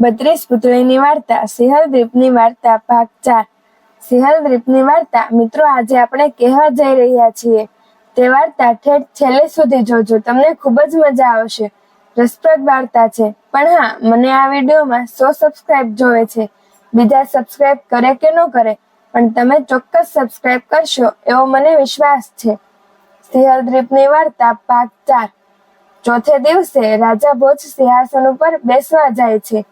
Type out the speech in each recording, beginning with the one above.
બત્રીસ પુતળીની વાર્તા સિંહલ દ્વીપની વાર્તા, ભાગ ચાર. સિંહલ દ્વીપની વાર્તા, મિત્રો, આજે આપણે કહેવા જઈ રહ્યા છીએ. તે વાર્તા ઠેઠ છેલ્લે સુધી જોજો, તમને ખૂબ જ મજા આવશે. રસપ્રદ વાર્તા છે. પણ હા, મને આ વિડીયોમાં સો સબસ્ક્રાઇબ જોવે છે. બીજા સબસ્ક્રાઇબ કરે કે ન કરે, પણ તમે ચોક્કસ સબસ્ક્રાઇબ કરશો એવો મને વિશ્વાસ છે. સિંહલ દ્વીપની વાર્તા, ભાગ ચાર. ચોથે દિવસે રાજા ભોજ સિંહાસન ઉપર બેસવા જાય છે.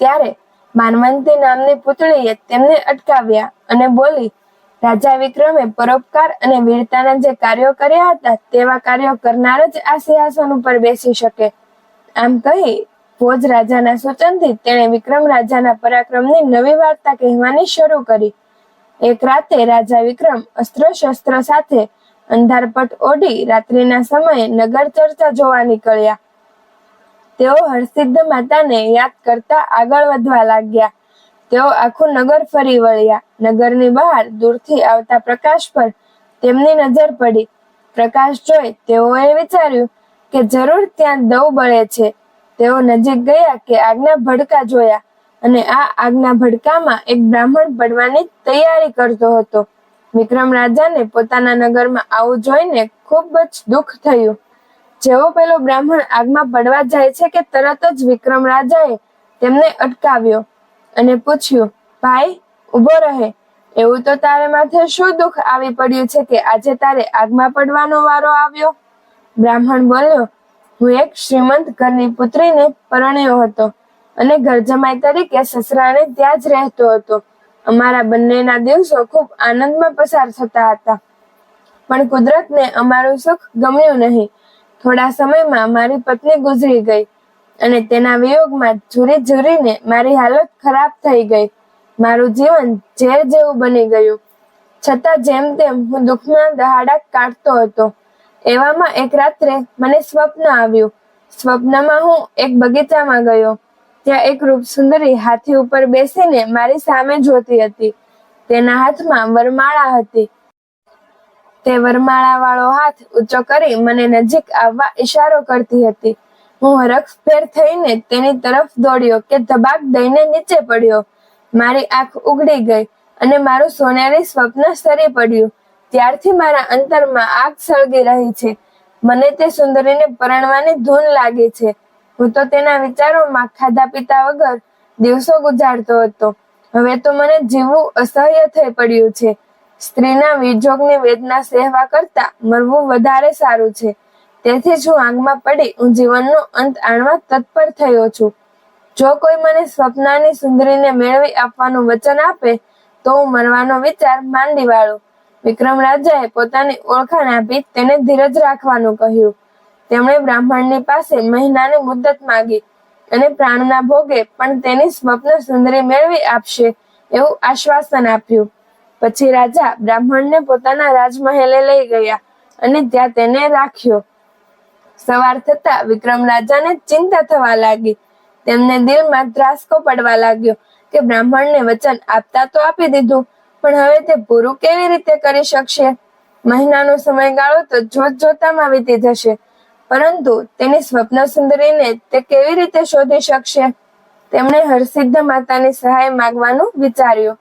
ત્યારે માનવંતી નામની પુતળીએ તેમને અટકાવ્યા અને બોલી, રાજા વિક્રમે પરોપકાર અને વીરતાના જે કાર્યો કર્યા હતા, તેવા કાર્યો કરનાર જ આ સિંહાસન ઉપર બેસી શકે. આમ કહી, ભોજ રાજાના સૂચનથી તેણે વિક્રમ રાજાના પરાક્રમની નવી વાર્તા કહેવાની શરૂ કરી. એક રાતે રાજા વિક્રમ અસ્ત્ર શસ્ત્ર સાથે અંધારપટ ઓઢી રાત્રિના સમયે નગર ચર્ચા જોવા નીકળ્યા. તેઓ હરસિદ્ધ માતાને યાદ કરતા આગળ વધવા લાગ્યા. તેઓ આખું નગર ફરી વળ્યા. નગરની બહાર દૂરથી આવતા પ્રકાશ પર તેમની નજર પડી. પ્રકાશ જોઈ તેઓએ વિચાર્યું કે જરૂર ત્યાં દવ બળે છે. તેઓ નજીક ગયા કે આગના ભડકા જોયા અને આ આગના ભડકામાં એક બ્રાહ્મણ પડવાની તૈયારી કરતો હતો. વિક્રમ રાજાને પોતાના નગરમાં આવું જોઈને ખૂબ જ દુઃખ થયું. જેવો પેલો બ્રાહ્મણ આગમાં પડવા જાય છે કે તરત જ વિક્રમ રાજાએ તેમને અટકાવ્યો અને પૂછ્યું, ભાઈ, ઊભો રહે. એવું તો તારે માથે શું દુઃખ આવી પડ્યું છે કે આજે તારે આગમાં પડવાનો વારો આવ્યો? બ્રાહ્મણ બોલ્યો, હું એક શ્રીમંત ઘરની પુત્રીને પરણ્યો હતો અને ઘર જમાઈ તરીકે સસરાને ત્યાં જ રહેતો હતો. અમારા બંનેના દિવસો ખૂબ આનંદમાં પસાર થતા હતા. પણ કુદરતને અમારું સુખ ગમ્યું નહીં. થોડા સમયમાં મારી પત્ની ગુજરી ગઈ અને તેના વિયોગમાં ઝૂરી ઝૂરીને મારી હાલત ખરાબ થઈ ગઈ. મારું જીવન ઝેર જેવું બની ગયું. છતાં જેમ તેમ હું દુઃખના દહાડા કાઢતો હતો. એવામાં એક રાત્રે મને સ્વપ્ન આવ્યું. સ્વપ્નમાં હું એક બગીચામાં ગયો. ત્યાં એક રૂપ સુંદરી હાથી ઉપર બેસીને મારી સામે જોતી હતી. તેના હાથમાં વરમાળા હતી. તે વરમાળા વાળો હાથ ઊંચો કરી મને નજીક આવવા ઈશારો કરતી હતી. હું હરખભેર થઈને તેની તરફ દોડ્યો કે ધબાક દઈને નીચે પડ્યો. મારી આંખ ઉઘડી ગઈ અને મારું સોનેરી સ્વપ્ન સરી પડ્યું. ત્યારથી મારા અંતરમાં આગ સળગી રહી છે. મને તે સુંદરીને પરણવાની ધૂન લાગી છે. હું તો તેના વિચારોમાં ખાધા પીતા વગર દિવસો ગુજારતો હતો. હવે તો મને જીવવું અસહ્ય થઈ પડ્યું છે. સ્ત્રીના વિજોગની વેદના સહેવા કરતા મરવું વધારે સારું છે. તેથી જ હું આગમાં પડી હું જીવનનો અંત આણવા તત્પર થયો છું. જો કોઈ મને સ્વપ્નાની સુંદરીને મેળવી આપવાનું વચન આપે, તો હું મરવાનો વિચાર માંડી વાળું. વિક્રમ રાજાએ પોતાની ઓળખાણ આપી તેને ધીરજ રાખવાનું કહ્યું. તેમણે બ્રાહ્મણની પાસે મહિનાની મુદ્દત માંગી અને પ્રાણના ભોગે પણ તેની સ્વપ્ન સુંદરી મેળવી આપશે એવું આશ્વાસન આપ્યું. પછી રાજા બ્રાહ્મણને પોતાના રાજમહેલે લઈ ગયા અને ત્યાં તેને રાખ્યો. સવાર થતા વિક્રમ રાજાને ચિંતા થવા લાગી. તેમને દિલમાં ત્રાસકો પડવા લાગ્યો કે બ્રાહ્મણને વચન આપતા તો આપી દીધું, પણ હવે તે પૂરું કેવી રીતે કરી શકશે? મહિનાનો સમયગાળો તો જોત જોતામાં વીતી જશે, પરંતુ તેની સ્વપ્ન સુંદરીને તે કેવી રીતે શોધી શકશે? તેમણે હરસિદ્ધ માતાની સહાય માગવાનું વિચાર્યું.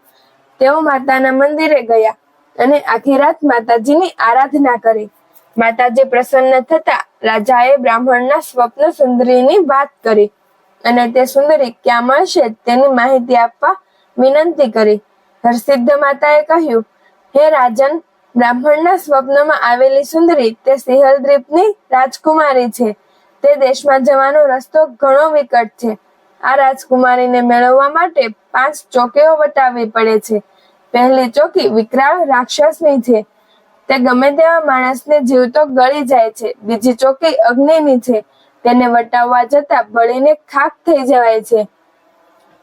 તેઓ માતાના મંદિરે ગયા અને આખી રાત માતાજીની આરાધના કરી. માતાજી પ્રસન્ન થતા રાજાએ બ્રાહ્મણના સ્વપ્ન સુંદરીની વાત કરી અને તે સુંદરી ક્યાં મળશે તેની માહિતી આપવા વિનંતી કરી. હરસિદ્ધ માતાએ કહ્યું, હે રાજન, બ્રાહ્મણના સ્વપ્નમાં આવેલી સુંદરી તે સિંહલ દ્વીપની રાજકુમારી છે. તે દેશમાં જવાનો રસ્તો ઘણો વિકટ છે. આ રાજકુમારીને મેળવવા માટે પાંચ ચોકીઓ વટાવવી પડે છે. પહેલી ચોકી વિકરાળ રાક્ષસની છે. તે ગમે તેવા માણસને જીવતો ગળી જાય છે. બીજી ચોકી અગ્નિની છે. તેને વટાવવા જતા બળીને ખાક થઈ જવાય છે.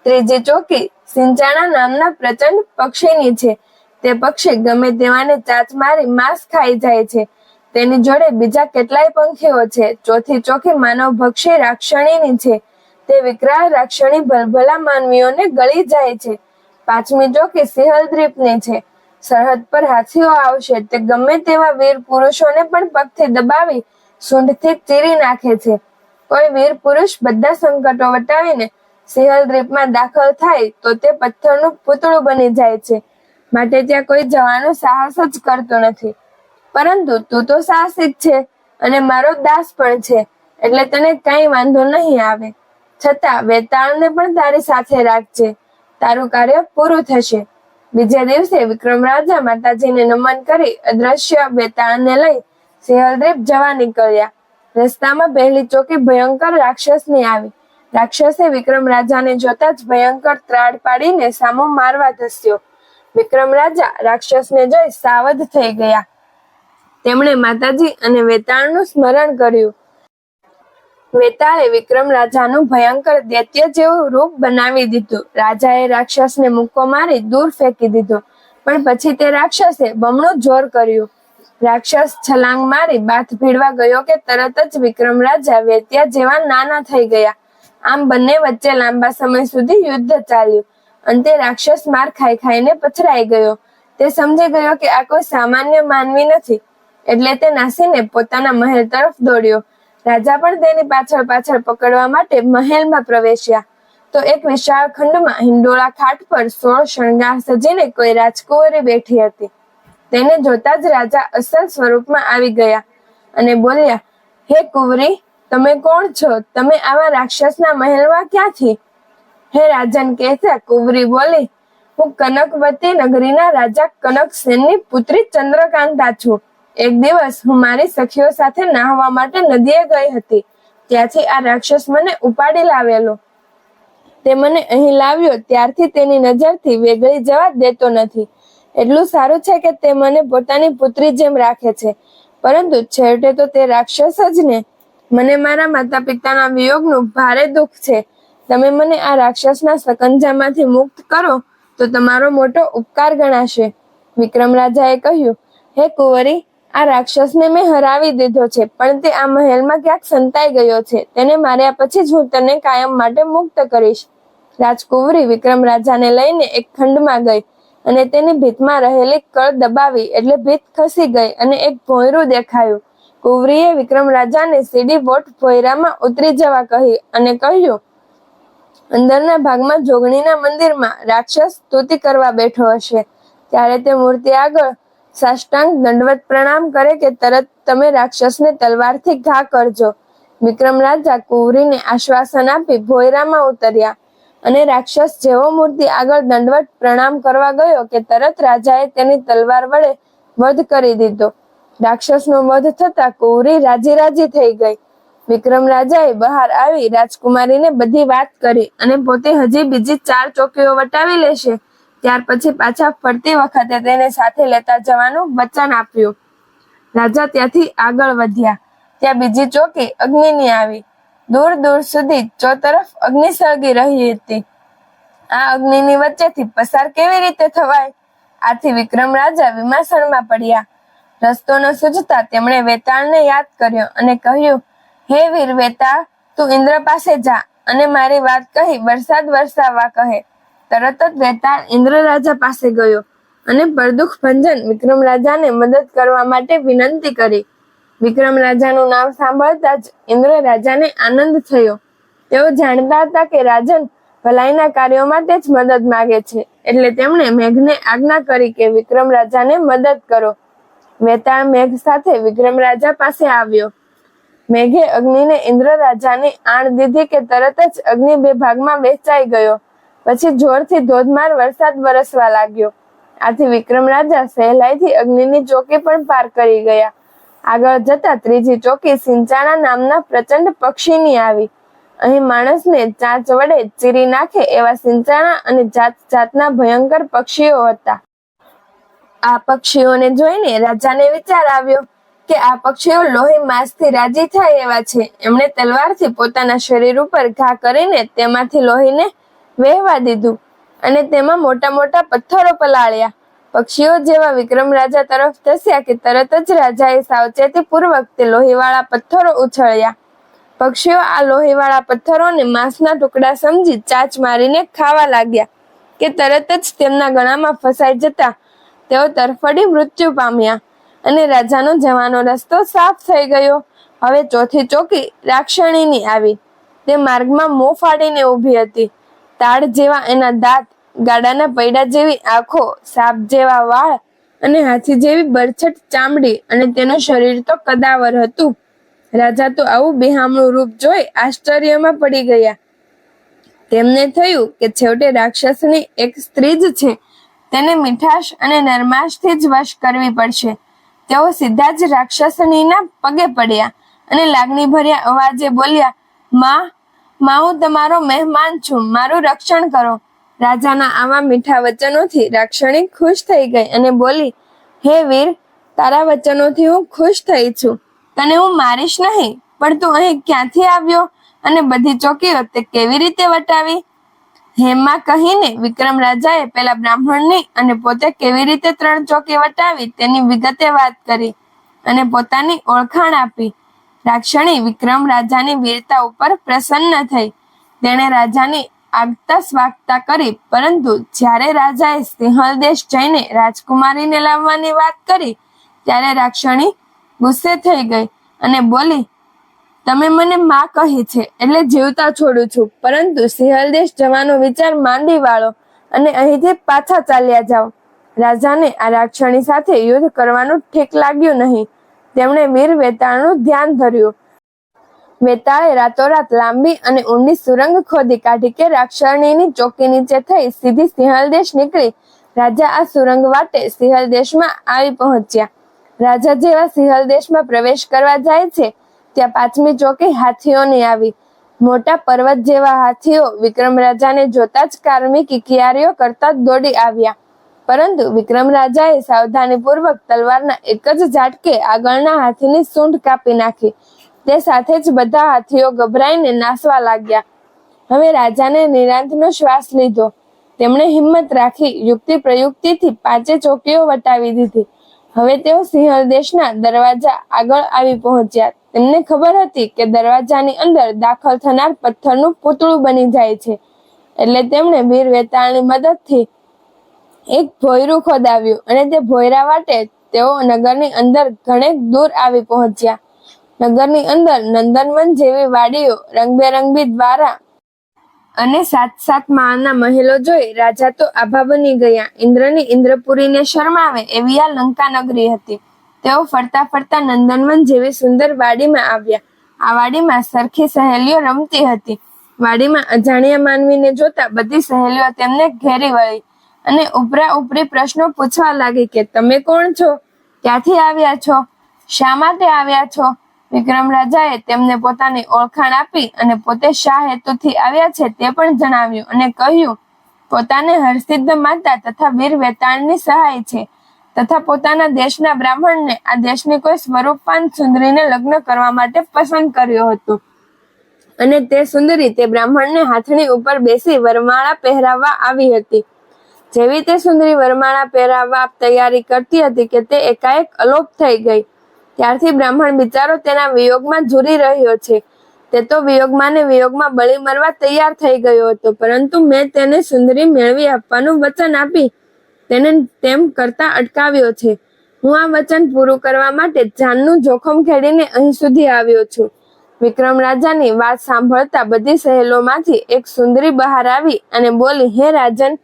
ત્રીજી ચોકી સિંચાણા નામના પ્રચંડ પક્ષીની છે. તે પક્ષી ગમે તેવાને ચાચ મારી માંસ ખાઈ જાય છે. તેની જોડે બીજા કેટલાય પંખીઓ છે. ચોથી ચોકી માનવ ભક્ષી રાક્ષણીની છે. તે વિકરાળ રાક્ષણી ભલભલા માનવીઓને ગળી જાય છે. પાંચમી ચોકી સિંહલ દ્વીપની છે. સરહદ પર હાથીઓ આવશે. તે ગમે તેવા વીર પુરુષોને પણ પગથી દબાવી સૂંઢથી ચીરી નાખે છે. કોઈ વીર પુરુષ બધા સંકટો વટાવીને સિંહલ દ્વીપમાં દાખલ થાય તો તે પથ્થરનું પૂતળું બની જાય છે. માટે ત્યાં કોઈ જવાનો સાહસ જ કરતો નથી. પરંતુ તું તો સાહસિક છે અને મારો દાસ પણ છે. એટલે તને કઈ વાંધો નહીં આવે. છતાં વેતાળને પણ તારી સાથે રાખજે. તારું કાર્ય પૂરું થશે. બીજા દિવસે વિક્રમ રાજા માતાજીને નમન કરી અદ્રશ્ય વેતાળને લઈ સિંહલદ્વીપ જવા નીકળ્યા. રસ્તામાં પહેલી ચોકી ભયંકર રાક્ષસની આવી. રાક્ષસે વિક્રમ રાજાને જોતા જ ભયંકર ત્રાડ પાડીને સામો મારવા ધસ્યો. વિક્રમ રાજા રાક્ષસને જોઈ સાવધ થઈ ગયા. તેમણે માતાજી અને વેતાળનું સ્મરણ કર્યું. વેતાળે વિક્રમ રાજાનું ભયંકર દૈત્ય જેવું રૂપ બનાવી દીધું. રાજાએ રાક્ષસને મુક્કો મારી દૂર ફેંકી દીધો. પણ પછી તે રાક્ષસે બમણું જોર કર્યું. રાક્ષસ છલાંગ મારી બાથ ભીડવા ગયો કે તરત જ વિક્રમ રાજા વેત્યા જેવા નાના થઈ ગયા. આમ બંને વચ્ચે લાંબા સમય સુધી યુદ્ધ ચાલ્યું. અંતે રાક્ષસ માર ખાઈ ખાઈને પથરાઈ ગયો. તે સમજી ગયો કે આ કોઈ સામાન્ય માનવી નથી. એટલે તે નાસીને પોતાના મહેલ તરફ દોડ્યો. રાજા પણ તેની પાછળ પાછળ પકડવા માટે મહેલમાં પ્રવેશ્યા. તો એક વિશાળ ખંડમાં હિંડોળા ખાટ પર સોળ શણગાર સજીને કોઈ રાજકુંવરી બેઠી હતી. તેને જોતા જ રાજા અસલ સ્વરૂપમાં આવી ગયા અને બોલ્યા, હે કુંવરી, તમે કોણ છો? તમે આવા રાક્ષસના મહેલમાં ક્યાંથી? હે રાજન કહેતા કુંવરી બોલી, હું કનકવતી નગરીના રાજા કનકસેનની પુત્રી ચંદ્રકાંતા છું. એક દિવસ હું મારી સખીઓ સાથે નાહવા માટે નદીએ ગઈ હતી. ત્યાંથી આ રાક્ષસ મને ઉપાડી લાવેલો. તે મને અહીં લાવ્યો, ત્યારથી તેની નજરથી વેગળી જવા દેતો નથી. એટલું સારું છે કે તે મને પોતાની પુત્રી જેમ રાખે છે. પરંતુ છેવટે તો તે રાક્ષસ જ ને. મને મારા માતા પિતાના વિયોગનું ભારે દુઃખ છે. તમે મને આ રાક્ષસના સકંજામાંથી મુક્ત કરો, તો તમારો મોટો ઉપકાર ગણાશે. વિક્રમ રાજાએ કહ્યું, હે કુંવરી આ રાક્ષસને મેં હરાવી દીધો છે, પણ તે આ મહેલમાં ક્યાંક સંતાઈ ગયો છે. તેને માર્યા પછી જ હું તને કાયમ માટે મુક્ત કરીશ. રાજકુંવરી વિક્રમ રાજાને લઈને એક ખંડમાં ગઈ અને તેની ભીતમાં રહેલી કળ દબાવી એટલે ભીત ખસી ગઈ અને એક ભોંયરું દેખાયું. કુંવરીએ વિક્રમ રાજાને સીડી બોટ ભોયરામાં ઉતરી જવા કહી અને કહ્યું, અંદરના ભાગમાં જોગણીના મંદિરમાં રાક્ષસ સ્તુતિ કરવા બેઠો હશે. ત્યારે તે મૂર્તિ આગળ સાષ્ટાંગ દંડવત પ્રણામ કરે કે તરત તમે રાક્ષસને તલવારથી ઘા કરજો. વિક્રમ રાજા કુવરીને આશ્વાસન આપી ભોયરામાં ઉતર્યા અને રાક્ષસ જેવો મૂર્તિ આગળ દંડવત પ્રણામ કરવા ગયો કે તરત રાજાએ તેની તલવાર વડે વધ કરી દીધો. રાક્ષસનો વધ થતા કુવરી રાજી રાજી થઈ ગઈ. વિક્રમ રાજાએ બહાર આવી રાજકુમારીને બધી વાત કરી અને પોતે હજી બીજી ચાર ચોકીઓ વટાવી લેશે. ત્યાર પછી પાછા ફરતી વખતે તેને સાથે લેતા જવાનું વચન આપ્યું. રાજા ત્યાંથી આગળ વધ્યા. ત્યાં બીજી ચોકી અગ્નિની આવી. દૂર દૂર સુધી ચોતરફ અગ્નિ સળગી રહી હતી. આ અગ્નિની વચ્ચેથી પસાર કેવી રીતે થવાય? આથી વિક્રમ રાજા વિમાસણમાં પડ્યા. રસ્તો ન સૂજતા તેમણે વેતાળને યાદ કર્યો અને કહ્યું, હે વીર વેતાળ, તું ઇન્દ્ર પાસે જા અને મારી વાત કહી વરસાદ વરસાવવા કહે. તરત જ વેતાળ ઇન્દ્ર પાસે ગયો અને પરદુખ ભંજન વિક્રમ રાજાને મદદ કરવા માટે વિનંતી કરી. વિક્રમ રાજાનું નામ સાંભળતા જ ઇન્દ્ર રાજાને આનંદ થયો. તેઓ જાણતા હતા કે રાજન ભલાઈના કાર્યો માટે જ મદદ માગે છે, એટલે તેમણે મેઘને આજ્ઞા કરી કે વિક્રમ રાજાને મદદ કરો. વેતાળ મેઘ સાથે વિક્રમ રાજા પાસે આવ્યો. મેઘે અગ્નિને ઇન્દ્ર રાજાને આણ દીધી કે તરત જ અગ્નિ બે ભાગમાં વહેંચાઈ ગયો. પછી જોરથી ધોધમાર વરસાદ વરસવા લાગ્યો. આથી વિક્રમ રાજા સહેલાઈથી અગ્નિની ચોકી પણ પાર કરી ગયા. આગળ જતા ત્રીજી ચોકી સિંચાણા નામના પ્રચંડ પક્ષીની આવી. અહીં માણસને ચાંચ વડે ચીરી નાખે એવા સિંચાણા અને જાત જાતના ભયંકર પક્ષીઓ હતા. આ પક્ષીઓને જોઈને રાજાને વિચાર આવ્યો કે આ પક્ષીઓ લોહી માંસથી રાજી થાય એવા છે. એમણે તલવારથી પોતાના શરીર ઉપર ઘા કરીને તેમાંથી લોહીને વહેવા દીધું અને તેમાં મોટા મોટા પથ્થરો પલાળ્યા. પક્ષીઓ જેવા વિક્રમ રાજા તરફ ધસ્યા કે તરત જ રાજાએ સાવચેતી પૂર્વક તે લોહીવાળા પથ્થરો ઉછળ્યા. પક્ષીઓ આ લોહીવાળા પથ્થરોને માંસના ટુકડા સમજી ચાચ મારીને ખાવા લાગ્યા કે તરત જ તેમના ગળામાં ફસાઈ જતા તેઓ તરફડી મૃત્યુ પામ્યા અને રાજાનો જવાનો રસ્તો સાફ થઈ ગયો. હવે ચોથી ચોકી રાક્ષણીની આવી. તે માર્ગમાં મોં ફાડીને ઊભી હતી. તાડ જેવા એના દાંત ગાડાના પૈડા જેવી આંખો, સાપ જેવા વાળ અને હાથી જેવી બરછટ ચામડી અને તેનું શરીર તો કદાવર હતું. રાજા તો આવું બેહામણું રૂપ જોઈ આશ્ચર્યમાં પડી ગયા. તેમને થયું કે છેવટે રાક્ષસની એક સ્ત્રી જ છે. તેને મીઠાશ અને નરમાશથી જ વશ કરવી પડશે. તેઓ સીધા જ રાક્ષસનીના પગે પડ્યા અને લાગણી ભર્યા અવાજે બોલ્યા, માં માં હું તમારો મહેમાન છું. મારું રક્ષણ કરો. રાજાના આવા મીઠા વચનોથી રાક્ષણી ખુશ થઈ ગઈ અને બોલી, હે વીર, તારા વચનોથી હું ખુશ થઈ છું. તને હું મારીશ નહીં, પણ તું અહીં ક્યાંથી આવ્યો અને બધી ચોકીઓ તે કેવી રીતે વટાવી? હેમાં કહીને વિક્રમ રાજાએ પેલા બ્રાહ્મણની અને પોતે કેવી રીતે ત્રણ ચોકી વટાવી તેની વિગતે વાત કરી અને પોતાની ઓળખાણ આપી. રાક્ષણી વિક્રમ રાજાની વીરતા ઉપર પ્રસન્ન થઈ. તેણે રાજાની આગતા સ્વાગતા કરી, પરંતુ જ્યારે રાજાએ સિંહલ દેશ જઈને રાજકુમારીને લાવવાની વાત કરી, ત્યારે રાક્ષણી ગુસ્સે થઈ ગઈ અને બોલી, તમે મને માં કહી છે, એટલે જીવતા છોડું છું, પરંતુ સિંહલ દેશ જવાનો વિચાર માંડી વાળો અને અહીંથી પાછા ચાલ્યા જાઓ. રાજાને આ રાક્ષણી સાથે યુદ્ધ કરવાનું ઠીક લાગ્યું નહીં. તેમણે વીર વેતાળનું ધ્યાન ધર્યું. વેતાળે રાતોરાત લાંબી અને ઊંડી સુરંગ ખોદી કાઢી કે રાક્ષરણીની ચોકી નીચે થઈ સીધી સિંહલ દેશ નીકળી. રાજા આ સુરંગ વાટે સિંહલ દેશમાં આવી પહોંચ્યા. રાજા જેવા સિંહલ દેશમાં પ્રવેશ કરવા જાય છે, ત્યાં પાંચમી ચોકી હાથીઓની આવી. મોટા પર્વત જેવા હાથીઓ વિક્રમ રાજાને જોતા જ કારમી કિકિયારીઓ કરતા દોડી આવ્યા. પરંતુ વિક્રમ રાજાએ સાવધાનીપૂર્વક તલવારના એક જ ઝાટકે આગળના હાથીની સૂંઢ કાપી નાખી. તે સાથે જ બધા હાથીઓ ગભરાઈને નાસવા લાગ્યા. હવે રાજાને નિરાંતનો શ્વાસ લીધો. તેમણે હિંમત રાખી યુક્તિ પ્રયુક્તિથી પાંચે ચોકીઓ વટાવી દીધી. હવે તેઓ સિંહલ દેશના દરવાજા આગળ આવી પહોંચ્યા. તેમને ખબર હતી કે દરવાજાની અંદર દાખલ થનાર પથ્થરનું પૂતળું બની જાય છે. એટલે તેમણે વીર વેતાળની મદદથી એક ભોયરું ખોદાવ્યું અને તે ભોયરા વાટે તેઓ નગરની અંદર ઘણેક દૂર આવી પહોંચ્યા. નગરની અંદર નંદનવન જેવી વાડીઓ રંગબેરંગી દ્વારા અને સાત સાત માળના મહેલો જોઈ રાજા તો આભા બની ગયા. ઇન્દ્રની ઇન્દ્રપુરીને શરમાવે એવી આ લંકા નગરી હતી. તેઓ ફરતા ફરતા નંદનવન જેવી સુંદર વાડીમાં આવ્યા. આ વાડીમાં સરખી સહેલીઓ રમતી હતી. વાડીમાં અજાણ્યા માનવીને જોતા બધી સહેલીઓ તેમને ઘેરી વળી. અને ઉપરા ઉપરી પ્રશ્નો પૂછવા લાગી કે, તમે કોણ છો? ક્યાંથી આવ્યા છો? શા માટે આવ્યા છો? વિક્રમ રાજાએ તેમને પોતાની ઓળખાણ આપી અને પોતે શા હેતુથી આવ્યા છે તે પણ જણાવ્યું અને કહ્યું, પોતાને હરસિદ્ધ માતા તથા વીર વેતાળની સહાય છે તથા પોતાના દેશના બ્રાહ્મણને આ દેશની કોઈ સ્વરૂપવાન સુંદરીને લગ્ન કરવા માટે પસંદ કર્યો હતો. અને તે સુંદરી તે બ્રાહ્મણને હાથણી ઉપર બેસી વરમાળા પહેરાવવા આવી હતી. જેવી તે સુંદરી વરમાળા પહેરાવવા તૈયારી કરતી હતી કે તે એકાએક અલોપ થઈ ગઈ. ત્યારથી બ્રાહ્મણ બિચારો તેના વિયોગમાં ઝૂરી રહ્યો છે. તે તો વિયોગમાં ને વિયોગમાં બળી મરવા તૈયાર થઈ ગયો હતો, પરંતુ મેં તેને સુંદરી મેળવી આપવાનું વચન આપી તેને તેમ કરતા અટકાવ્યો છે. હું આ વચન પૂરું કરવા માટે જાનનું જોખમ ખેડીને અહીં સુધી આવ્યો છું. વિક્રમ રાજાની વાત સાંભળતા બધી સહેલોમાંથી એક સુંદરી બહાર આવી અને બોલી, હે રાજન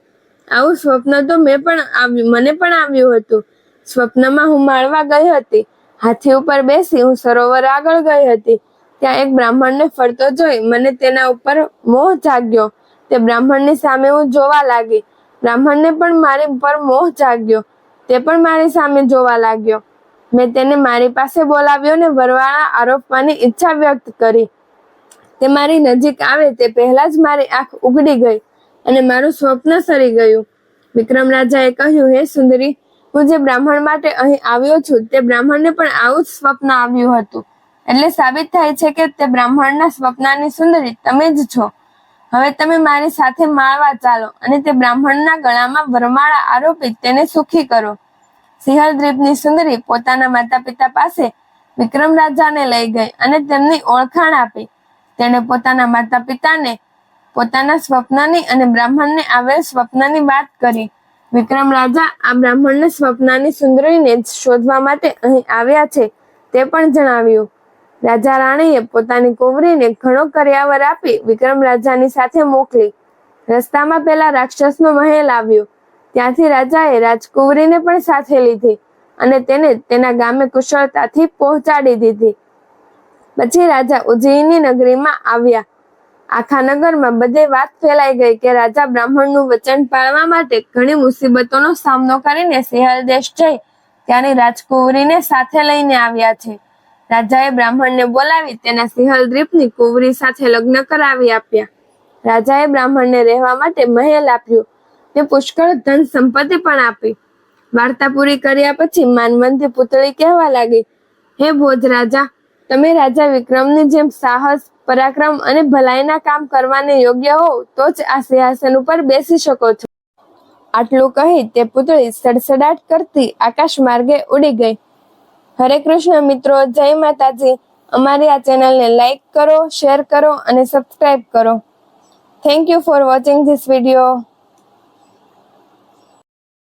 આવું સ્વપ્ન તો મેં પણ આવ્યું, મને પણ આવ્યું હતું. સ્વપ્નમાં હું માળવા ગઈ હતી. હાથી ઉપર બેસી હું સરોવર આગળ ગઈ હતી. ત્યાં એક બ્રાહ્મણને ફરતો જોઈ મને તેના ઉપર મોહ જાગ્યો. તે બ્રાહ્મણની સામે હું જોવા લાગી. બ્રાહ્મણને પણ મારી ઉપર મોહ જાગ્યો. તે પણ મારી સામે જોવા લાગ્યો. મેં તેને મારી પાસે બોલાવ્યો ને વરવાળા આરોપવાની ઈચ્છા વ્યક્ત કરી. તે મારી નજીક આવે તે પહેલા જ મારી આંખ ઉગડી ગઈ. અને મારું સ્વપ્ન સરી ગયું. વિક્રમ રાજાએ કહ્યું, હે સુંદરી, હું જે બ્રાહ્મણ માટે અહીં આવ્યો છું, તે બ્રાહ્મણને પણ આવું જ સ્વપ્ન આવ્યું હતું. એટલે સાબિત થાય છે કે તે બ્રાહ્મણના સ્વપ્નની સુંદરી તમે જ છો. હવે તમે મારી સાથે માળવા ચાલો અને તે બ્રાહ્મણના ગળામાં વરમાળા આરોપી તેને સુખી કરો. સિંહલ દ્વીપની સુંદરી પોતાના માતા પિતા પાસે વિક્રમ રાજાને લઈ ગઈ અને તેમની ઓળખાણ આપી. તેણે પોતાના માતા પિતાને પોતાના સ્વપ્નની અને બ્રાહ્મણને આવેલ સ્વપ્નની વાત કરી. વિક્રમ રાજા આ બ્રાહ્મણને સ્વપ્નની સુંદરીને શોધવા માટે અહીં આવ્યા છે, તે પણ જણાવ્યું. રાજા રાણીએ પોતાની કોવરીને ઘણો કર્યાવર આપી વિક્રમ રાજાની સાથે મોકલી. રસ્તામાં પેલા રાક્ષસનો મહેલ આવ્યો. ત્યાંથી રાજાએ રાજકુંવરીને પણ સાથે લીધી અને તેને તેના ગામે કુશળતાથી પહોંચાડી દીધી. પછી રાજા ઉજ્જૈની નગરીમાં આવ્યા. આખા નગરમાં બધે વાત ફેલાઈ ગઈ કે રાજા બ્રાહ્મણનું વચન પાળવા માટે ઘણી મુસીબતોનો સામનો કરીને સિંહલ દેશ જઈ ત્યાંની રાજકુંવરીને સાથે લઈને આવ્યા છે. રાજાએ બ્રાહ્મણને બોલાવી તેના સિંહલ દ્વીપની કુંવરી સાથે લગ્ન કરાવી આપ્યા. રાજાએ બ્રાહ્મણને રહેવા માટે મહેલ આપ્યું ને પુષ્કળ ધન સંપત્તિ પણ આપી. વાર્તા પૂરી કર્યા પછી માનવંતી પુતળી કહેવા લાગી, હે ભોજ રાજા તમે રાજા વિક્રમની જેમ સાહસ, પરાક્રમ અને ભલાઈના કામ કરવાને યોગ્ય હોવ, તો જ આ સિંહાસન ઉપર બેસી શકો છો. આટલું કહી તે પુતળી સડસડાટ કરતી આકાશ માર્ગે ઉડી ગઈ. હરે કૃષ્ણ મિત્રો, જય માતાજી. અમારી આ ચેનલને લાઈક કરો, શેર કરો અને સબસ્ક્રાઇબ કરો. Thank you for watching this video